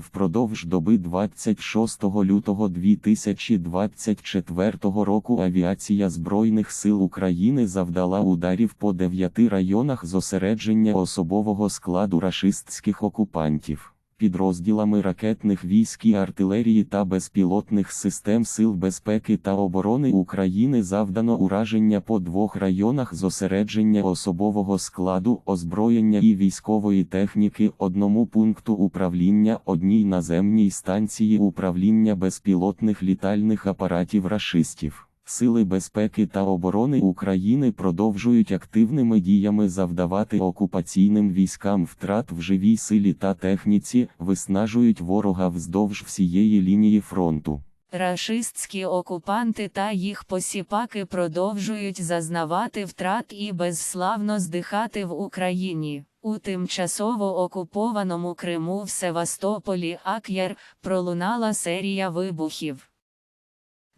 Впродовж доби 26 лютого 2024 року авіація Збройних сил України завдала ударів по дев'яти районах зосередження особового складу рашистських окупантів. Підрозділами ракетних військ і артилерії та безпілотних систем Сил безпеки та оборони України завдано ураження по двох районах зосередження особового складу, озброєння і військової техніки, одному пункту управління, одній наземній станції управління безпілотних літальних апаратів рашистів. Сили безпеки та оборони України продовжують активними діями завдавати окупаційним військам втрат в живій силі та техніці, виснажують ворога вздовж всієї лінії фронту. Рашистські окупанти та їх посіпаки продовжують зазнавати втрат і безславно здихати в Україні. У тимчасово окупованому Криму в Севастополі Ак'яр пролунала серія вибухів.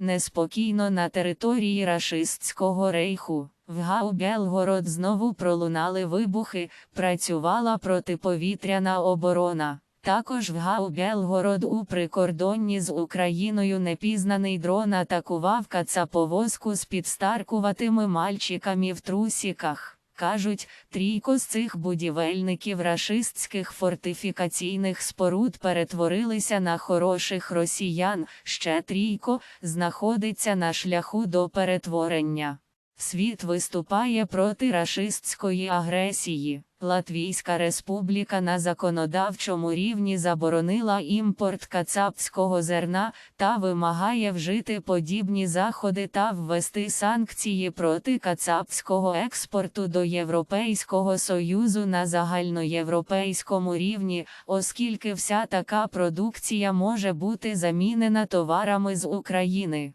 Неспокійно на території рашистського рейху. В Гау-Белгород знову пролунали вибухи, працювала протиповітряна оборона. Також в Гау-Белгород у прикордонні з Україною непізнаний дрон атакував кацаповозку з підстаркуватими мальчиками в трусіках. Кажуть, трійко з цих будівельників рашистських фортифікаційних споруд перетворилися на хороших росіян, ще трійко знаходиться на шляху до перетворення. Світ виступає проти рашистської агресії. Латвійська республіка на законодавчому рівні заборонила імпорт кацапського зерна та вимагає вжити подібні заходи та ввести санкції проти кацапського експорту до Європейського Союзу на загальноєвропейському рівні, оскільки вся така продукція може бути замінена товарами з України.